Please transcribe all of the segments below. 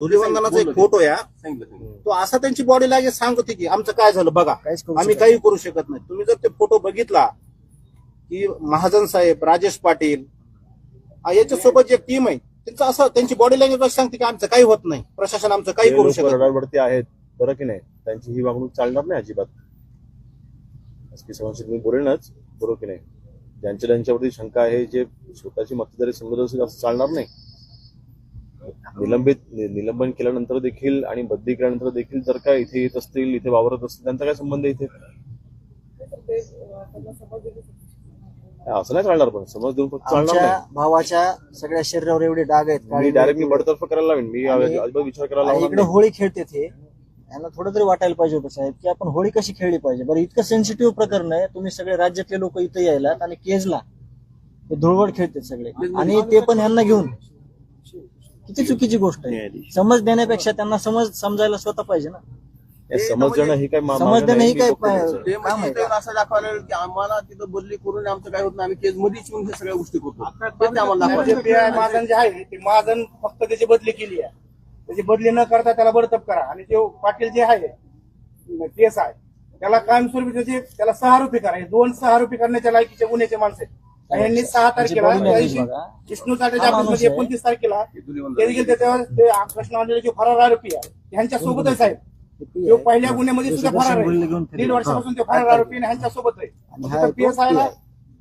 धुलिवंदनाचा एक फोटो या. तो. असा त्यांची बॉडी लागेल सांगतो की आमचं काय झालं बघा. आम्ही काही करू शकत नाही. तुम्ही जर ते फोटो बघितला की महाजन साहेब राजेश पाटील याच्यासोबत जी टीम आहे त्यांचं असं त्यांची बॉडी लँग्वेज सांगते की आमचं काही होत नाही. प्रशासन आमचं काही करू शकत आहेत. बरं की नाही? त्यांची ही वागणूक चालणार नाही अजिबात. तुम्ही बोलेनच बरोबर की नाही? ज्यांच्या त्यांच्यावरती शंका आहे जे स्वतःची मक्तेदारी समजत असेल असं चालणार नाही. निलंबित निलंबन केल्यानंतर देखील आणि बदली केल्यानंतर देखील जर का इथे येत असतील इथे वावरत असतील त्यांचा काय संबंध आहे इथे? असं नाही चालणार पण समज देऊन फक्त चालणार आमच्या नाही. भावाच्या सगळ्या शरीरावर एवढे डाग आहेत मी डायरेक्ट मी मिरी. बडतर्फ करायला लावेन मी अजिबात विचार करायला लावणार इकडे नाही. होळी खेळते ते. यांना थोडं तरी वाटायला पाहिजे होतं साहेब की आपण होळी कशी खेळली पाहिजे? बरं इतकं सेन्सिटिव्ह प्रकरण आहे तुम्ही सगळे राज्यातले लोक इथे यायलात आणि केजला हे धुळवड खेळतात सगळे. आणि ते पण यांना घेऊन. किती चुकीची गोष्ट आहे. समज देण्यापेक्षा त्यांना समज समजायला स्वतः पाहिजे ना. समजणं ही काय मा- समज मागणं देणं नाही, ही मी काय. ते म्हणजे असं दाखवायला लागलं की आम्हाला तिथं बदली करून आमचं काय होत नाही. आम्ही केस मध्येच येऊन हे सगळ्या गोष्टी करतो. आम्हाला जे दाखवायचं महाजन जे आहे ते महाजन फक्त त्याची बदली केली आहे. त्याची बदली न करता त्याला बडतप करा. आणि ते पाटील जे आहे केस आहे त्याला कायमस्वरूपी त्याचे त्याला सहा आरोपी करा. हे दोन सहा आरोपी करण्याच्या लायकीचे गुन्ह्याचे माणसं आहेत. आणि यांनी सहा तारखेला त्या दिवशी बघा. विष्णू हा माणूस ऑफिसमध्ये आहे. एकोणतीस तारखेला ते देखील त्याच्यावर ते कृष्णावाले जे फरार आरोपी आहे. त्यांच्या सोबतच आहेत. तो पहिल्या गुन्ह्यामध्ये सुद्धा फरार आहे. दीड वर्षापासून ते फरार आरोपी आणि ह्यांच्या सोबत आहे. आणि हा आता तो PSI ला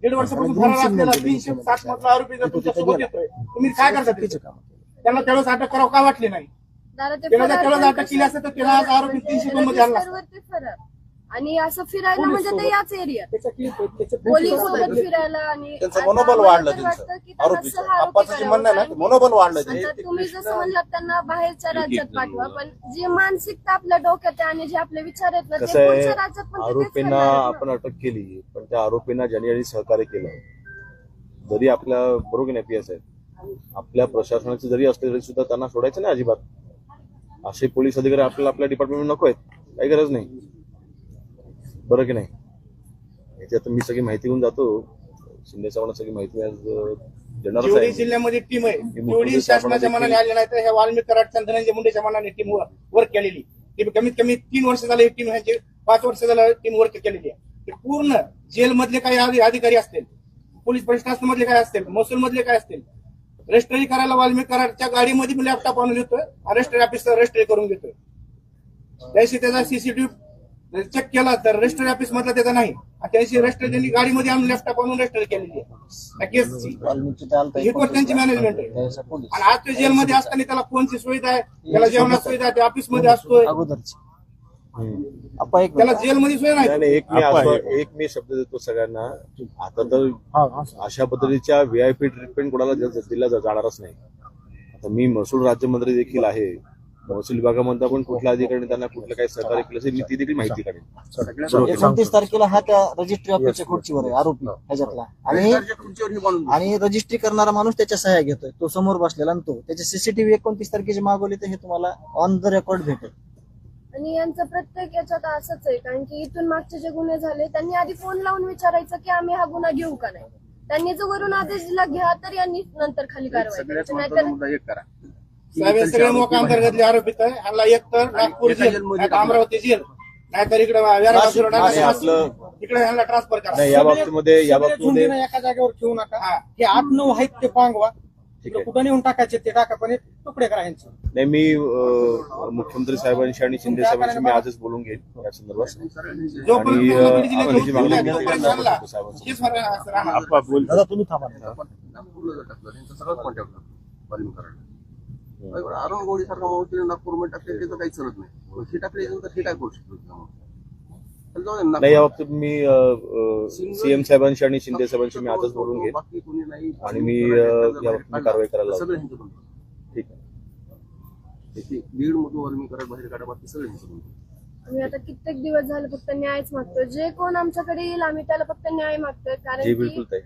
दीड वर्षापासून फरार असलेला तीनशे साठ मधला आरोपी जर तुमच्यासोबत येतोय तुम्ही काय करता चुकीचं त्याचं? काम आहे. त्यांना त्यावेळेस अटक करावं का वाटली नाही? दादा ते त्याला अटक केली असते तर त्याला आज आरोपी तीनशे दोन मध्ये आणला आणि असं फिरायला पोलीस म्हणजे ते. याच एरियात पोलीस सोबत. फिरायला आणि त्यांचं आता मनोबल वाढलं तर त्यांचं वाटतं की त्यांना आरोपीचं सहा आरोपी आप्पाचं जे करावं. म्हणणं आहे ना ते कारण मनोबल वाढलं आता त्यांचं. तुम्ही जसं म्हणलात त्यांना बाहेरच्या राज्यात पाठवा पण जी मानसिकता आपल्या डोक्यात आहे आणि जे आपले विचार आहेत ना ते कसं आहे पुढच्या राज्यात पण ते तेच आरोपींना करणार आहेत ना. आपण अटक केली पण त्या आरोपींना ज्यांनी ज्यांनी सहकार्य केलं जरी आपल्या बरोबर की नाही पी एस आपल्या प्रशासनाचे जरी असले तरी सुद्धा त्यांना सोडायचं नाही अजिबात असे पोलीस अधिकारी आपल्याला आपल्या डिपार्टमेंट नको आहेत काही गरज नाही बरं की नाही? याची आता मी सगळी माहिती घेऊन जातो. शिंदे साहेबांना सगळी माहिती आज देणारच जिल्ह्यामध्ये टीम आहे तेवढी शासनाच्या मनाने आली नाही तर ह्या वाल्मिक कराडच्या धनंजय मुंडेच्या मनाने टीम वर्क केलेली. ती कमीत कमी तीन वर्ष झाले ही टीम ह्यांची पाच वर्ष झालं टीम वर्क केलेली आहे. ते पूर्ण जेल मधले काही अधि- अधिकारी असतील पोलीस प्रशासन मधले काय असतील महसूल मधले काय असतील रजिस्ट्री करायला वाल्मिक कराडच्या गाडीमध्ये लॅपटॉप आणून येतोय रजिस्ट्री ऑफिसचा रजिस्ट्री करून घेतोय. त्याशी त्याचा सीसीटीव्ही चेक केला तर रजिस्टर ऑफिस मधला त्याचा नाही. त्याची रजिस्टर त्यांनी गाडीमध्ये आणून लॅपटॉप आणून रजिस्टर केलेली आहे. ही पण त्यांची मॅनेजमेंट आहे. आणि आज तो जेलमध्ये असताना त्याला फोनची सुविधा आहे. त्याला जेवणाची सुविधा आहे. ऑफिसमध्ये असतोय. त्याला जेलमध्ये सोय नाही. नाही नाही, एक मी एक मी शब्द देतो सगळ्यांना. आता तर अशा पद्धतीच्या व्हीआयपी ट्रीटमेंट कोणाला दिला जाणारच नाही. आता मी महसूल राज्यमंत्री देखील आहे. महसूल विभागामध्ये पण कुठल्या अधिकाऱ्याने त्यांना कुठलं काही सहकार्य केलं असेल मी ती देखील माहिती काढेन बरोबर की नाही? एकोणतीस तारखेला हा त्या रजिस्ट्री ऑफिसच्या खुर्चीवर आहे आरोपी ह्याच्यातला. आणि सरकारच्या खुर्चीवर ही आणि रजिस्ट्री करणारा माणूस त्याच्या सह्या घेतोय तो समोर बसलेला आणि तो. त्याचे सीसीटीव्ही एकोणतीस तारखेचे मागवले तर हे तुम्हाला ऑन द रेकॉर्ड भेटेल. आणि यांचं प्रत्येक याच्यात असंच आहे कारण की इथून मागचे जे गुन्हे झाले त्यांनी आधी फोन लावून विचारायचं की आम्ही हा गुन्हा घेऊ का नाही. त्यांनी जो वरून आदेश दिला घ्या तर यांनी नंतर खाली कारवाई नाहीतर करा. साहेब सगळे मोका अंतर्गतले आरोपित आहे. ह्याला एक तर नागपूर जेल नाहीतर अमरावती जेल नाहीतर इकडे इकडे ह्याला ट्रान्सफर करा. नाही या बाबतीमध्ये या बाबतीमध्ये एका जागेवर ठेवू नका. हा. आठ नऊ आहेत ते पांगवा. ठीक तिकडे आहे. कुठं नेऊन टाकायचे ते टाका पण हे तुकडे करा यांचे नाही मी अं, मुख्यमंत्री साहेबांशी आणि शिंदे साहेबांशी मी आजच बोलून घेईन या संदर्भात. आणि, अं, जी मागणी राहणार. दादा तुम्ही थांबा नागपूरला त्यांचं कॉन्टॅक्ट अरुण गोळी सारखा माणूस तिने नागपूरमध्ये टाकले त्याचं काही चालत नाही. हे टाकले तर हे काय करू शकतो नाही या नागपूर. बाबतीत मी सीएम साहेबांशी आणि शिंदे साहेबांशी मी आजच बोलून घेईन. बाकी कोणी नाही. आणि मी, अं, या बाबतीत कारवाई करायला. ठीक आहे. बीड मधून वाल्मिक कराड बाहेर काढा बाकी सगळे. आम्ही आता कित्येक दिवस झाले फक्त न्यायच मागतोय. जे कोण आमच्याकडे येईल आम्ही त्याला फक्त न्याय मागतोय कारण बिलकुल ताई.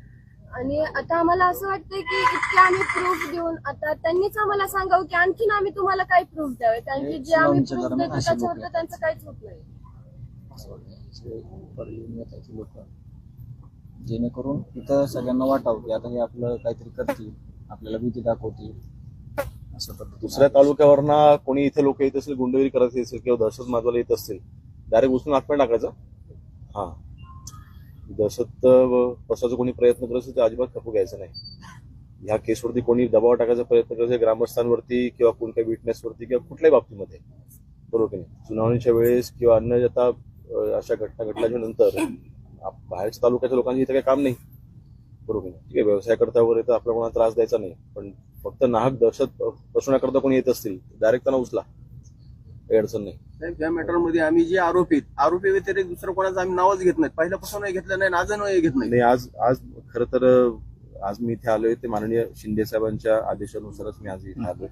आणि आता आम्हाला असं वाटतंय की इतके आम्ही प्रूफ देऊन आता त्यांनीच आम्हाला सांगावं की आणखीन आम्ही तुम्हाला काय प्रूफ द्यावे. कारण की जे आम्ही प्रूफ देतो त्याच्यावर त्यांचं काहीच होत नाही. लोक जेणेकरून इथं सगळ्यांना वाटावं की आता हे आपलं काहीतरी करतील आपल्याला भीती दाखवतील. दुसऱ्या तालुक्यावरनं कोणी इथे लोक येत असेल गुंडगिरी करत असेल किंवा दहशत माजवायला येत असतील डायरेक्ट उचलून आतमध्ये टाकायचं? हा. दहशत अं, पसरायचा कोणी प्रयत्न करत असेल तर अजिबात खपू घ्यायचं नाही. ह्या केसवरती कोणी दबाव टाकायचा प्रयत्न करत असेल ग्रामस्थांवरती किंवा कोणत्या विटनेसवरती किंवा कुठल्याही बाबतीमध्ये. बरोबर की नाही? सुनावणीच्या वेळेस किंवा अन्य आता अशा घटना घडल्याच्या नंतर बाहेरच्या तालुक्याच्या लोकांची इथं काही काम नाही. बरोबर की नाही? ठीक आहे व्यवसाय करता वगैरे तर आपल्या कोणाला त्रास द्यायचा नाही. पण फक्त नाहक दहशत पसरवण्याकरता कोणी येत असतील डायरेक्ट त्यांना उचला. काही अडचण नाही. साहेब या मॅटरमध्ये आम्ही जे आरोपी आरोपी व्यतिरिक्त दुसरं कोणाचं आम्ही नावच घेत नाही. पहिल्यापासून घेतलं नाही आजही घेत नाही. नाही आज आज खर तर आज मी इथे आलोय ते माननीय शिंदे साहेबांच्या आदेशानुसारच मी आज इथे आलोय.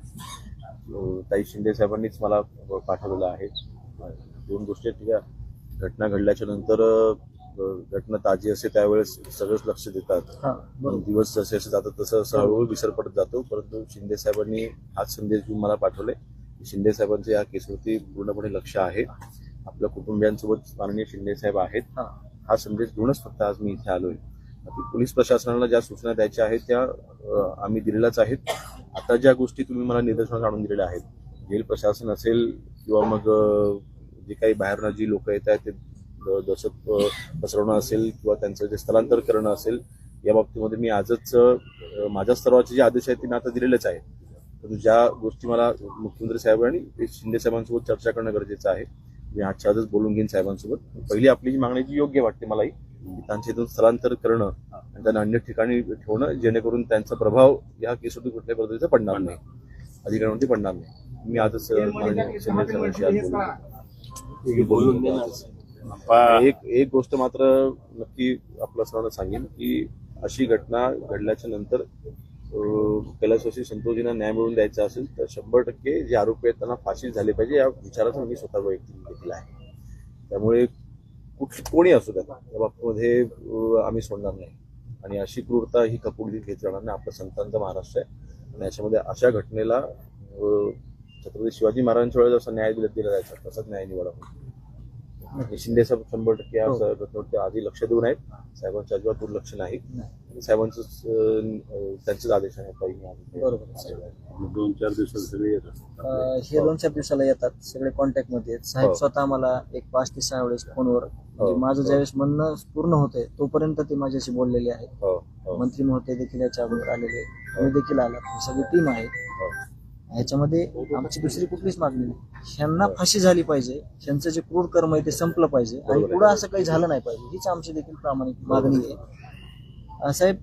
ताई शिंदे साहेबांनीच मला पाठवलेलं आहे. दोन गोष्टी आहेत, घटना घडल्याच्या नंतर घटना ताजी असते त्यावेळेस सगळंच लक्ष देतात. हा, दिवस जसे जसे जातात तसं असं हळूहळू विसर पडत जातो. परंतु शिंदे साहेबांनी हाच संदेश देऊन मला पाठवले. शिंदे साहेबांचं या केसवरती पूर्णपणे लक्ष आहे. आपल्या कुटुंबियांसोबत माननीय शिंदे साहेब आहेत. हा. संदेश घेऊनच फक्त आज मी इथे आलोय. पोलीस प्रशासनाला ज्या सूचना द्यायच्या आहेत त्या आम्ही दिलेल्याच आहेत. आता ज्या गोष्टी तुम्ही मला निदर्शनास आणून दिलेल्या आहेत जेल प्रशासन असेल किंवा मग जे काही बाहेरनं जी लोक येत आहेत ते दहशत पसरवणं असेल किंवा त्यांचं जे स्थलांतर करणं असेल या बाबतीमध्ये मी आजच माझ्या स्तराचे जे आदेश आहेत ते मी आता दिलेलेच आहेत. परंतु ज्या गोष्टी मला मुख्यमंत्री साहेब आणि शिंदे साहेबांसोबत चर्चा करणं गरजेचं आहे मी आजच्या आजच बोलून घेईन साहेबांसोबत. पहिली आपली जी मागणी जी योग्य वाटते मलाही त्यांच्या इथून स्थलांतर करणं आणि त्यांना अन्य ठिकाणी ठेवणं जेणेकरून त्यांचा प्रभाव या केसवरती कुठल्याही पद्धतीचा पडणार नाही. अधिकाऱ्यांवरती पडणार नाही. मी आजच. एक एक गोष्ट मात्र नक्की आपल्या सर्वांना सांगेन की अशी घटना घडल्याच्या नंतर कैलासवासी संतोषींना न्याय मिळवून द्यायचा असेल तर शंभर टक्के जे आरोपी आहेत त्यांना फाशी झाली पाहिजे. या विचाराचा मी स्वतः वैयक्तिक घेतला आहे. त्यामुळे कुठ कोणी असू द्या या बाबतीमध्ये आम्ही सोडणार नाही. आणि अशी क्रूरता ही कपूर घेत जाणार नाही. आपल्या संतांचा महाराष्ट्र आहे. आणि याच्यामध्ये अशा घटनेला छत्रपती शिवाजी महाराजांच्या वेळेला जसा न्याय दिला दिला जायचा तसाच न्याय निवडा शिंदे साहेब शंभर टक्के या हो. घटनेवरती आधी लक्ष देऊन आहेत. साहेबांचं अजिबात दुर्लक्ष नाही. साहेबांचं त्यांचेच आदेश आहे काही. बरोबर. दोन चार दिवसात सगळे येतात. हे दोन चार दिवसाला येतात. सगळे कॉन्टॅक्टमध्ये आहेत. साहेब हो. स्वतः मला एक पाच ते सहा वेळेस फोनवर म्हणजे हो. माझं ज्यावेळेस म्हणणं पूर्ण होतंय तोपर्यंत ते माझ्याशी बोललेले आहेत. हो. हो. मंत्री महोदय देखील याच्या अगोदर आलेले. मी देखील आला. ही सगळी टीम आहे. ह्याच्यामध्ये आमची दुसरी कुठलीच मागणी नाही ह्यांना फाशी झाली पाहिजे ह्यांचं जे क्रूर कर्म आहे ते संपलं पाहिजे आणि. पुढे असं काही झालं नाही पाहिजे हीच आमची देखील प्रामाणिक मागणी आहे साहेब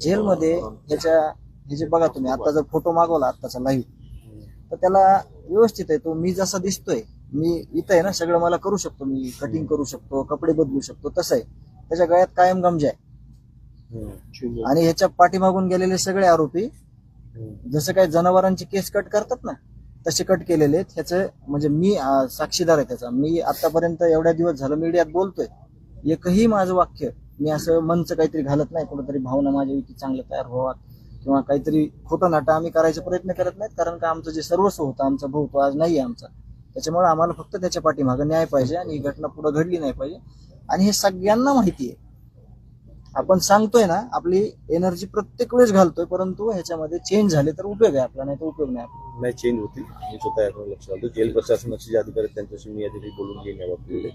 जेलमध्ये ह्याच्या हे जे बघा तुम्ही आता जर फोटो मागवला आत्ताचा लाईव्ह तर त्याला व्यवस्थित आहे तो मी जसा दिसतोय मी इथं आहे ना सगळं मला करू शकतो मी कटिंग करू शकतो कपडे बदलू शकतो तसं आहे त्याच्या गळ्यात कायम गमजा आहे. आणि ह्याच्या पाठीमागून गेलेले सगळे आरोपी. जसं काही जनावरांचे केस कट करतात ना तसे कट केलेले आहेत. ह्याचं म्हणजे मी साक्षीदार आहे त्याचा. मी आतापर्यंत एवढ्या दिवस झालं मीडियात बोलतोय. एकही माझं वाक्य मी असं मनचं काहीतरी घालत नाही. कुठेतरी भावना माझ्या इथे चांगल्या तयार व्हावा किंवा काहीतरी खोटं नाटं आम्ही करायचा प्रयत्न करत नाहीत. कारण का आमचं जे सर्वस्व होतं आमचा भाऊ तो आज नाही आहे आमचा. त्याच्यामुळे आम्हाला फक्त त्याच्या पाठीमागं न्याय पाहिजे आणि ही घटना पुढे घडली नाही पाहिजे. आणि हे सगळ्यांना माहिती आहे. आपण सांगतोय ना आपली एनर्जी प्रत्येक वेळेस घालतोय परंतु ह्याच्यामध्ये चेंज झाले तर उपयोग आहे आपला नाही तर उपयोग नाही आपला. नाही चेंज होतील. मी स्वतः याकडे लक्ष घालतो. जेल प्रशासनाचे जे अधिकारी आहेत त्यांच्याशी मी यादी बोलून घेईन या बाबतीमध्ये.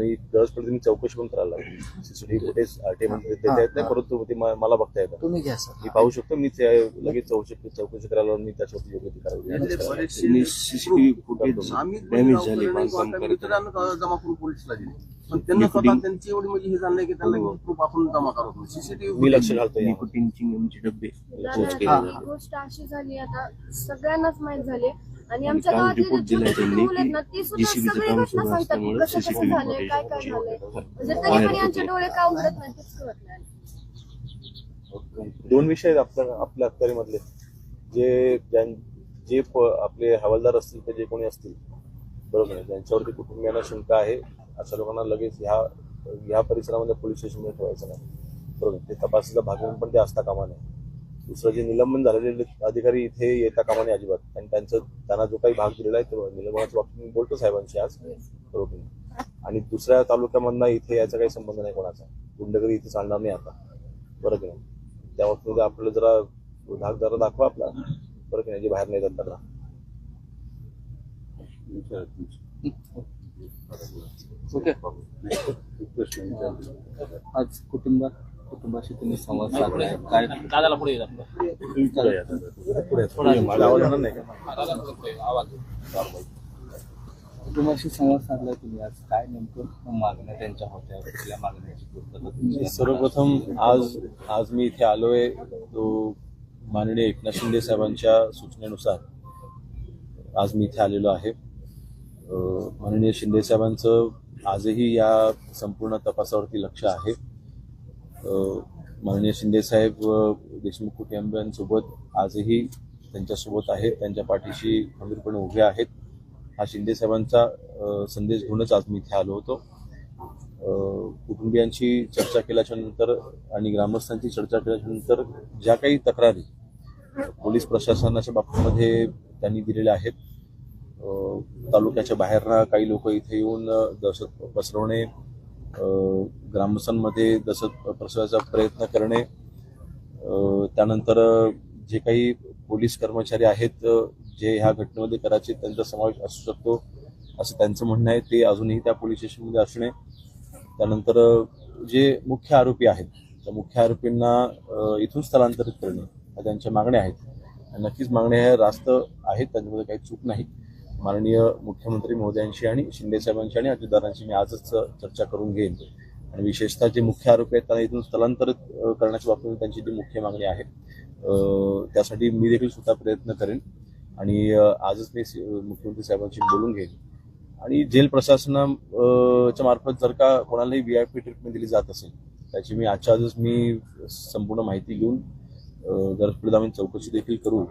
आणि गरज चौकशी पण करायला लागेल. सीसीटीव्ही फुटेज आरटीआयमध्ये देता येत नाही परंतु ते मला बघता येतं. तुम्ही घ्या सर. मी पाहू शकतो. मी ते लगेच चौकशी चौकशी करायला मी त्याच्यावरती योग्य ती. बरेचसे सीसीटीव्ही फुटेज आम्ही डॅमेज झाले जमा करून पोलिसला दिले? पण त्यांना स्वतः त्यांची एवढी म्हणजे हे झालं की त्यांना हो. प्रूफ आपण जमा करत सीसीटीव्ही मी लक्ष घालतो यावर. निकोटीन चिंगमचे डबे दादा, पोच केले हा. जातात. गोष्ट अशी झाली आता सगळ्यांनाच माहीत झाली आणि आमच्या काल गावातले रिपोर्ट जे दिलाय छोटे त्यांनी मुलं आहेत ना की ते सुद्धा JCB चं सगळी काम घटना सुरू सांगतात की असल्यामुळे कसं कसं CCTV झालंय काय काय झालंय म्हणजे तरी बाहेर पण यांचे होते. डोळे का उघडत नाही तेच कळत नाही दोन विषय आहेत आपल्या आपल्या अखत्यारीमधले जे ज्यां- जे प- आपले हवालदार असतील ते जे कोणी असतील बरोबर आहे ज्यांच्यावरती कुटुंबियांना शंका आहे अशा लोकांना लगेच ह्या ह्या परिसरामध्ये पोलीस स्टेशनमध्ये ठेवायचं नाही. बरोबर? ते तपासाचा भाग म्हणून पण ते असता कामा नये. दुसरं जे निलंबन झालेले अधिकारी इथे येता कामा नये अजिबात. आणि त्यांचं त्यांना जो काही भाग दिलेला आहे तो निलंबनाच्या बाबतीत मी बोलतो साहेबांशी आज. बरोबर? आणि दुसऱ्या तालुक्यामधला इथे याचा काही संबंध नाही कोणाचा. गुंडगिरी इथे चालणार नाही आता. बरं की नाही? त्या बाबतीमध्ये आपल्याला जरा धाक जरा दाखवा आपला. बरं की नाही? जे बाहेर नाही जात त्यांना. आज कुटुंबा कुटुंबाशी तुम्ही संवाद साधलाय काय दादाला पुढे माझा आवाज येणार नाही का? कुटुंबाशी संवाद साधलाय तुम्ही आज. काय नेमकं मागण्या त्यांच्या होत्या? कुठल्या मागण्याची पूर्तता तुमची सर्वप्रथम आज आज मी इथे आलोय. तो माननीय एकनाथ शिंदे साहेबांच्या सूचनेनुसार आज मी इथे आलेलो आहे. अं, माननीय शिंदे साहेबांचं आजही या संपूर्ण तपासावरती लक्ष आहे. माननीय शिंदे साहेब देशमुख कुटुंबियांसोबत आजही त्यांच्यासोबत आहे त्यांच्या पाठीशी खंबीरपणे उभे आहेत. हा शिंदे साहेबांचा संदेश घेऊनच आज मी इथे आलो होतो. कुटुंबियांशी कुटुंबियांची चर्चा केल्याच्यानंतर आणि ग्रामस्थांची चर्चा केल्याच्यानंतर ज्या काही तक्रारी पोलीस प्रशासनाच्या बाबतीमध्ये त्यांनी दिलेल्या आहेत तालुक्याच्या बाहेरनं काही लोक इथे येऊन दहशत पसरवणे ग्रामस्थांमध्ये दहशत पसरवायचा प्रयत्न करणे त्यानंतर जे काही पोलीस कर्मचारी आहेत जे ह्या घटनेमध्ये कदाचित त्यांचा समावेश असू शकतो असं त्यांचं म्हणणं आहे. ते अजूनही त्या पोलीस स्टेशनमध्ये असणे. त्यानंतर जे मुख्य आरोपी आहेत त्या मुख्य आरोपींना इथून स्थलांतरित करणे ह्या त्यांच्या मागण्या आहेत. आणि नक्कीच मागण्या ह्या रास्त आहेत त्यांच्यामध्ये काही चूक नाही. माननीय मुख्यमंत्री महोदयांशी आणि शिंदे साहेबांशी आणि अजितदारांशी मी आजच चर्चा करून घेईन. आणि विशेषतः जे मुख्य आरोपी आहेत त्यांना इथून स्थलांतरित करण्याच्या बाबतीत त्यांची जी मुख्य मागणी आहे त्यासाठी मी देखील स्वतः प्रयत्न करेन आणि आजच मी मुख्यमंत्री साहेबांशी बोलून घेईन. आणि जेल प्रशासनाच्या मार्फत जर का कोणालाही व्ही आय पी ट्रीटमेंट दिली जात असेल त्याची मी आजच्या आजच मी संपूर्ण माहिती घेऊन गरज आम्ही चौकशी देखील करू.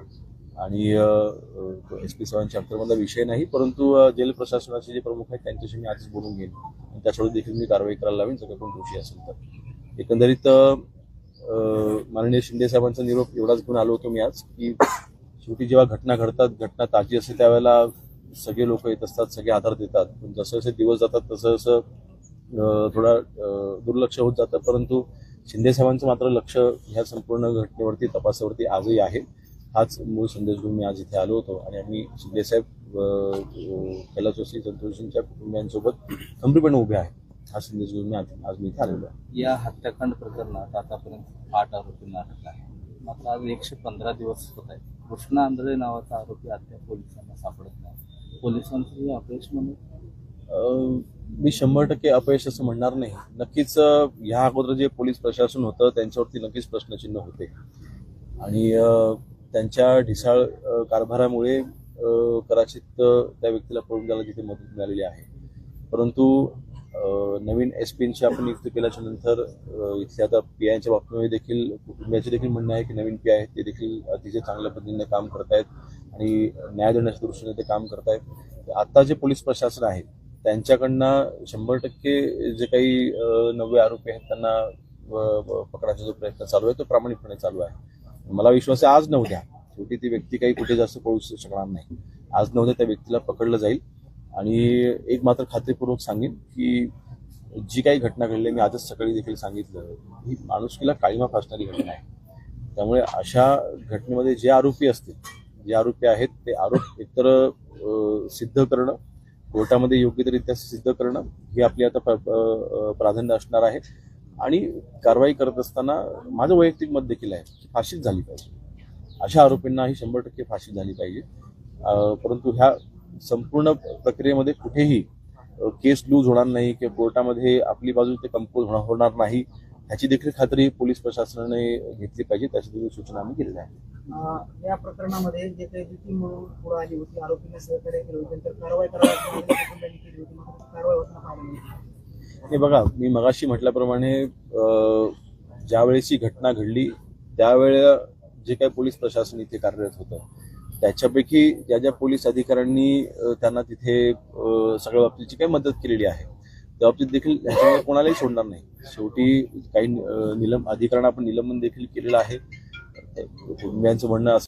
आणि एस पी सेवन चॅप्टरमधला विषय नाही परंतु जेल प्रशासनाचे जे प्रमुख आहेत त्यांच्याशी मी आजच बोलून घेईन. आणि त्याच्यावर देखील मी कारवाई करायला लावेन जर कोण दोषी असेल तर. एकंदरीत माननीय शिंदे साहेबांचा निरोप एवढाच घेऊन आलो होतो मी आज की शेवटी जेव्हा घटना घडतात घटना ताजी असते त्यावेळेला सगळे लोक येत असतात सगळे आधार देतात. पण जसं जसे दिवस जातात तसं जसं थोडा दुर्लक्ष होत जातं. परंतु शिंदे साहेबांचं मात्र लक्ष ह्या संपूर्ण घटनेवरती तपासावरती आजही आहे. हाच मूळ संदेश घेऊन मी आज इथे आलो होतो आणि आम्ही शिंदे साहेब अं, कैलास जोशी संतोषींच्या कुटुंबियांसोबत खंबीरपणे उभे आहे हा संदेश घेऊन मी आज मी इथे आलेलो आहे. या हत्याकांड प्रकरणात आतापर्यंत आठ आरोपींना अटक आहे मात्र आज एकशे पंधरा दिवस होत आहेत. कृष्णा आंधळे नावाचा आरोपी अद्याप पोलिसांना सापडत नाही. पोलिसांचं हे अपयश म्हणून मी शंभर टक्के अपयश असं म्हणणार नाही. नक्कीच ह्या अगोदर जे पोलीस प्रशासन होतं त्यांच्यावरती नक्कीच प्रश्नचिन्ह होते. आणि त्यांच्या ढिसाळ कारभारामुळे कदाचित त्या व्यक्तीला पळून जायला तिथे मदत मिळालेली आहे. परंतु नवीन एस पींची आपण नियुक्ती केल्याच्यानंतर इथल्या आता पी आयच्या बाबतीमध्ये देखील कुटुंबियाचे देखील म्हणणं आहे की नवीन पी आहेत ते देखील अतिशय चांगल्या पद्धतीने काम करतायत आणि न्याय देण्याच्या दृष्टीने ते काम करतायत आता जे पोलीस प्रशासन आहे त्यांच्याकडनं शंभर टक्के जे काही नवे आरोपी आहेत त्यांना पकडायचा जो प्रयत्न चालू आहे तो प्रामाणिकपणे चालू आहे. मला विश्वास आहे आज नव्हत्या. शेवटी ती व्यक्ती काही कुठे जास्त पळू शकणार नाही. आज नव्हत्या त्या व्यक्तीला पकडलं जाईल. आणि एक मात्र खात्रीपूर्वक सांगेन की जी काही घटना घडली मी आजच सकाळी देखील सांगितलं ही माणुसकीला काळीमा फासणारी घटना आहे. त्यामुळे अशा घटनेमध्ये जे आरोपी असतील जे आरोपी आहेत ते आरोप एकतर सिद्ध करणं कोर्टामध्ये योग्यरित्या सिद्ध करणं ही आपली आता प- प्राधान्य असणार आहे. आणि कारवाई करत असताना माझं वैयक्तिक मत देखील आहे की फाशीच झाली पाहिजे. अशा आरोपींनाही शंभर टक्के फाशी झाली पाहिजे. परंतु ह्या संपूर्ण प्रक्रियेमध्ये कुठेही केस लूज होणार नाही किंवा कोर्टामध्ये आपली बाजू ते कंपोज होणार नाही ह्याची देखील खात्री पोलीस प्रशासनाने घेतली पाहिजे त्याची देखील सूचना आम्ही केलेल्या आहेत या प्रकरणामध्ये जे काही भीती म्हणून पुढे आली होती आरोपींना सहकार्य केलं होतं तर कारवाई करावी कारवाई होताना नाही. हे बघा मी मगाशी म्हटल्याप्रमाणे ज्यावेळेस ही घटना घडली त्यावेळेला जे काही पोलीस प्रशासन इथे कार्यरत होतं त्याच्यापैकी ज्या ज्या पोलीस अधिकाऱ्यांनी त्यांना तिथे सगळ्या बाबतीची काही मदत केलेली आहे त्या बाबतीत देखील ह्याच्यामध्ये कोणालाही सोडणार नाही. शेवटी काही निलम अधिकाऱ्यांना आपण निलंबन देखील केलेलं आहे. कुटुंबियांचं म्हणणं असं